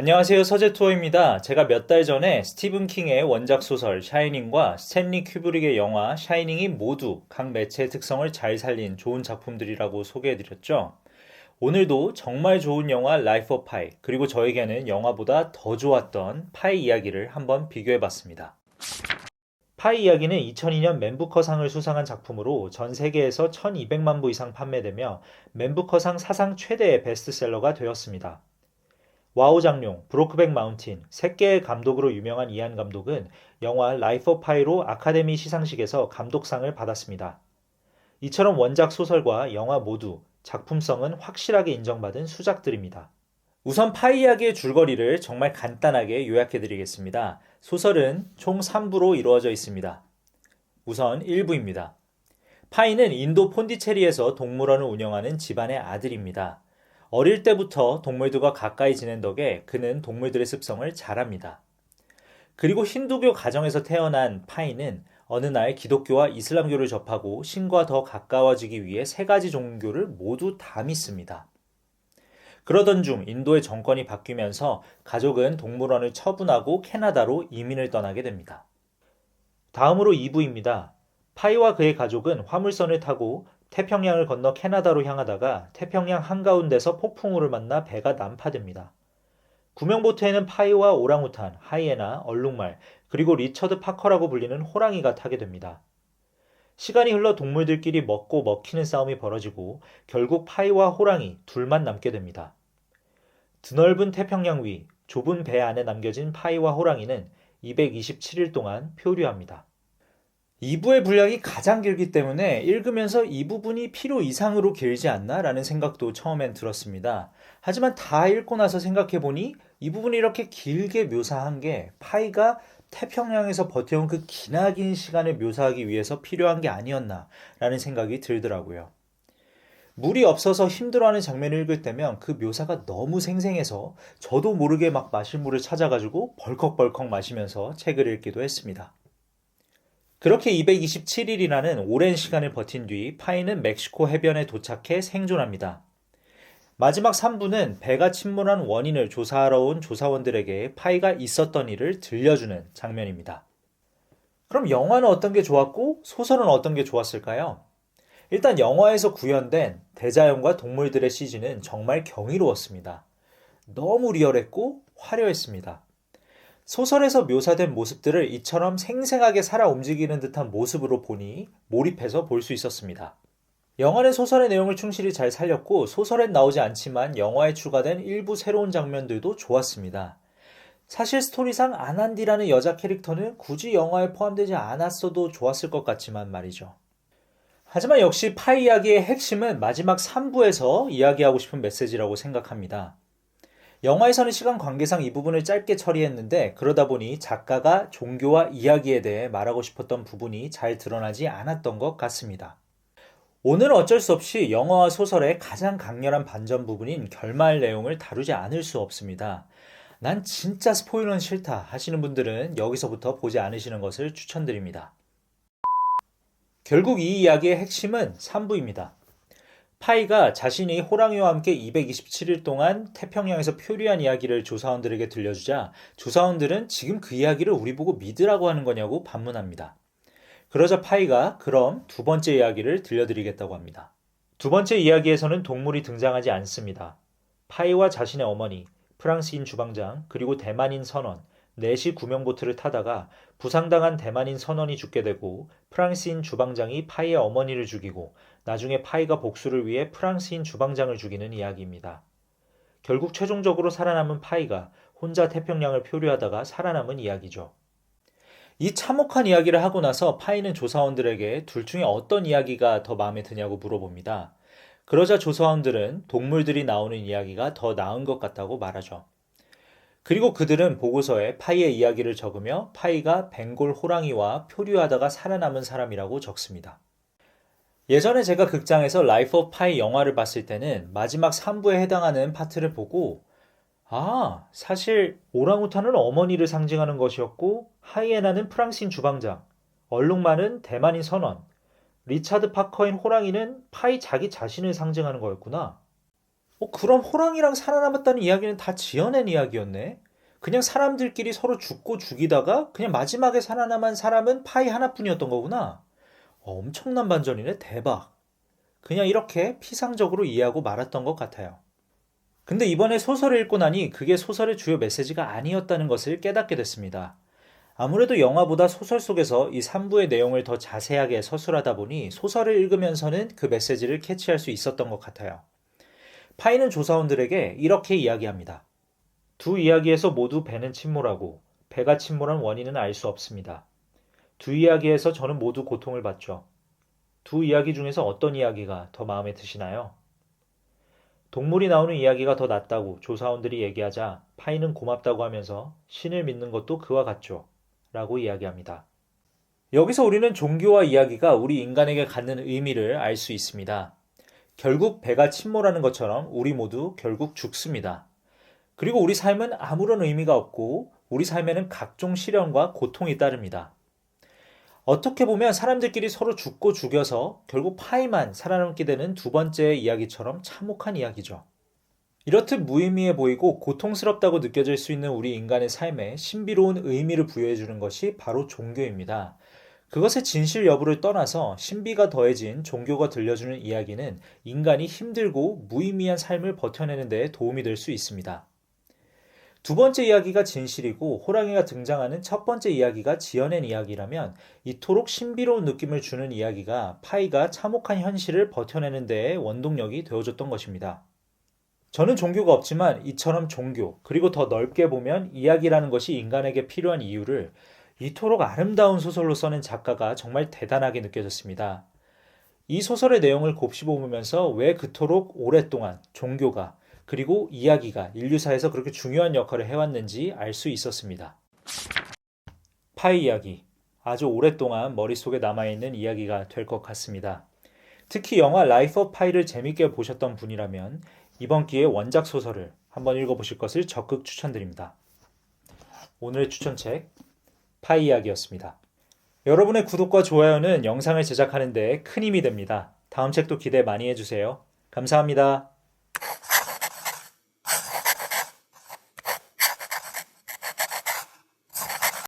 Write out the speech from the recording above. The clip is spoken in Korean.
안녕하세요. 서재 투어입니다. 제가 몇 달 전에 스티븐 킹의 원작 소설 샤이닝과 스탠리 큐브릭의 영화 샤이닝이 모두 각 매체의 특성을 잘 살린 좋은 작품들이라고 소개해 드렸죠. 오늘도 정말 좋은 영화 라이프 오브 파이 그리고 저에게는 영화보다 더 좋았던 파이 이야기를 한번 비교해 봤습니다. 파이 이야기는 2002년 맨부커상을 수상한 작품으로 전 세계에서 1200만 부 이상 판매되며 맨부커상 사상 최대의 베스트셀러가 되었습니다. 와우 장룡, 브로크백 마운틴, 새끼의 감독으로 유명한 이안 감독은 영화 라이프 오브 파이로 아카데미 시상식에서 감독상을 받았습니다. 이처럼 원작 소설과 영화 모두 작품성은 확실하게 인정받은 수작들입니다. 우선 파이 이야기의 줄거리를 정말 간단하게 요약해 드리겠습니다. 소설은 총 3부로 이루어져 있습니다. 우선 1부입니다. 파이는 인도 폰디체리에서 동물원을 운영하는 집안의 아들입니다. 어릴 때부터 동물들과 가까이 지낸 덕에 그는 동물들의 습성을 잘 압니다. 그리고 힌두교 가정에서 태어난 파이는 어느 날 기독교와 이슬람교를 접하고 신과 더 가까워지기 위해 세 가지 종교를 모두 다 믿습니다. 그러던 중 인도의 정권이 바뀌면서 가족은 동물원을 처분하고 캐나다로 이민을 떠나게 됩니다. 다음으로 2부입니다. 파이와 그의 가족은 화물선을 타고 태평양을 건너 캐나다로 향하다가 태평양 한가운데서 폭풍우를 만나 배가 난파됩니다. 구명보트에는 파이와 오랑우탄, 하이에나, 얼룩말, 그리고 리처드 파커라고 불리는 호랑이가 타게 됩니다. 시간이 흘러 동물들끼리 먹고 먹히는 싸움이 벌어지고 결국 파이와 호랑이 둘만 남게 됩니다. 드넓은 태평양 위 좁은 배 안에 남겨진 파이와 호랑이는 227일 동안 표류합니다. 2부의 분량이 가장 길기 때문에 읽으면서 이 부분이 필요 이상으로 길지 않나 라는 생각도 처음엔 들었습니다. 하지만 다 읽고 나서 생각해보니 이 부분이 이렇게 길게 묘사한 게 파이가 태평양에서 버텨온 그 기나긴 시간을 묘사하기 위해서 필요한 게 아니었나 라는 생각이 들더라고요. 물이 없어서 힘들어하는 장면을 읽을 때면 그 묘사가 너무 생생해서 저도 모르게 막 마실 물을 찾아가지고 벌컥벌컥 마시면서 책을 읽기도 했습니다. 그렇게 227일이라는 오랜 시간을 버틴 뒤 파이는 멕시코 해변에 도착해 생존합니다. 마지막 3부는 배가 침몰한 원인을 조사하러 온 조사원들에게 파이가 있었던 일을 들려주는 장면입니다. 그럼 영화는 어떤 게 좋았고 소설은 어떤 게 좋았을까요? 일단 영화에서 구현된 대자연과 동물들의 CG는 정말 경이로웠습니다. 너무 리얼했고 화려했습니다. 소설에서 묘사된 모습들을 이처럼 생생하게 살아 움직이는 듯한 모습으로 보니 몰입해서 볼 수 있었습니다. 영화는 소설의 내용을 충실히 잘 살렸고 소설엔 나오지 않지만 영화에 추가된 일부 새로운 장면들도 좋았습니다. 사실 스토리상 아난디라는 여자 캐릭터는 굳이 영화에 포함되지 않았어도 좋았을 것 같지만 말이죠. 하지만 역시 파이 이야기의 핵심은 마지막 3부에서 이야기하고 싶은 메시지라고 생각합니다. 영화에서는 시간 관계상 이 부분을 짧게 처리했는데 그러다 보니 작가가 종교와 이야기에 대해 말하고 싶었던 부분이 잘 드러나지 않았던 것 같습니다. 오늘은 어쩔 수 없이 영화와 소설의 가장 강렬한 반전 부분인 결말 내용을 다루지 않을 수 없습니다. 난 진짜 스포일러는 싫다 하시는 분들은 여기서부터 보지 않으시는 것을 추천드립니다. 결국 이 이야기의 핵심은 3부입니다. 파이가 자신이 호랑이와 함께 227일 동안 태평양에서 표류한 이야기를 조사원들에게 들려주자 조사원들은 지금 그 이야기를 우리 보고 믿으라고 하는 거냐고 반문합니다. 그러자 파이가 그럼 두 번째 이야기를 들려드리겠다고 합니다. 두 번째 이야기에서는 동물이 등장하지 않습니다. 파이와 자신의 어머니, 프랑스인 주방장, 그리고 대만인 선원, 넷이 구명보트를 타다가 부상당한 대만인 선원이 죽게 되고 프랑스인 주방장이 파이의 어머니를 죽이고 나중에 파이가 복수를 위해 프랑스인 주방장을 죽이는 이야기입니다. 결국 최종적으로 살아남은 파이가 혼자 태평양을 표류하다가 살아남은 이야기죠. 이 참혹한 이야기를 하고 나서 파이는 조사원들에게 둘 중에 어떤 이야기가 더 마음에 드냐고 물어봅니다. 그러자 조사원들은 동물들이 나오는 이야기가 더 나은 것 같다고 말하죠. 그리고 그들은 보고서에 파이의 이야기를 적으며 파이가 벵골 호랑이와 표류하다가 살아남은 사람이라고 적습니다. 예전에 제가 극장에서 라이프 오브 파이 영화를 봤을 때는 마지막 3부에 해당하는 파트를 보고 아, 사실 오랑우탄은 어머니를 상징하는 것이었고 하이에나는 프랑스인 주방장, 얼룩말은 대만인 선원, 리차드 파커인 호랑이는 파이 자기 자신을 상징하는 거였구나. 어, 그럼 호랑이랑 살아남았다는 이야기는 다 지어낸 이야기였네? 그냥 사람들끼리 서로 죽고 죽이다가 그냥 마지막에 살아남은 사람은 파이 하나뿐이었던 거구나. 어, 엄청난 반전이네. 대박. 그냥 이렇게 피상적으로 이해하고 말았던 것 같아요. 근데 이번에 소설을 읽고 나니 그게 소설의 주요 메시지가 아니었다는 것을 깨닫게 됐습니다. 아무래도 영화보다 소설 속에서 이 3부의 내용을 더 자세하게 서술하다 보니 소설을 읽으면서는 그 메시지를 캐치할 수 있었던 것 같아요. 파이는 조사원들에게 이렇게 이야기합니다. 두 이야기에서 모두 배는 침몰하고 배가 침몰한 원인은 알 수 없습니다. 두 이야기에서 저는 모두 고통을 받죠. 두 이야기 중에서 어떤 이야기가 더 마음에 드시나요? 동물이 나오는 이야기가 더 낫다고 조사원들이 얘기하자 파이는 고맙다고 하면서 신을 믿는 것도 그와 같죠. 라고 이야기합니다. 여기서 우리는 종교와 이야기가 우리 인간에게 갖는 의미를 알 수 있습니다. 결국 배가 침몰하는 것처럼 우리 모두 결국 죽습니다. 그리고 우리 삶은 아무런 의미가 없고 우리 삶에는 각종 시련과 고통이 따릅니다. 어떻게 보면 사람들끼리 서로 죽고 죽여서 결국 파이만 살아남게 되는 두 번째 이야기처럼 참혹한 이야기죠. 이렇듯 무의미해 보이고 고통스럽다고 느껴질 수 있는 우리 인간의 삶에 신비로운 의미를 부여해주는 것이 바로 종교입니다. 그것의 진실 여부를 떠나서 신비가 더해진 종교가 들려주는 이야기는 인간이 힘들고 무의미한 삶을 버텨내는 데 도움이 될 수 있습니다. 두 번째 이야기가 진실이고 호랑이가 등장하는 첫 번째 이야기가 지어낸 이야기라면 이토록 신비로운 느낌을 주는 이야기가 파이가 참혹한 현실을 버텨내는 데에 원동력이 되어줬던 것입니다. 저는 종교가 없지만 이처럼 종교, 그리고 더 넓게 보면 이야기라는 것이 인간에게 필요한 이유를 이토록 아름다운 소설로 써낸 작가가 정말 대단하게 느껴졌습니다. 이 소설의 내용을 곱씹어보면서 왜 그토록 오랫동안 종교가 그리고 이야기가 인류사에서 그렇게 중요한 역할을 해왔는지 알 수 있었습니다. 파이 이야기. 아주 오랫동안 머릿속에 남아있는 이야기가 될 것 같습니다. 특히 영화 라이프 오브 파이를 재밌게 보셨던 분이라면 이번 기회에 원작 소설을 한번 읽어보실 것을 적극 추천드립니다. 오늘의 추천책 파이 이야기였습니다. 여러분의 구독과 좋아요는 영상을 제작하는 데 큰 힘이 됩니다. 다음 책도 기대 많이 해주세요. 감사합니다.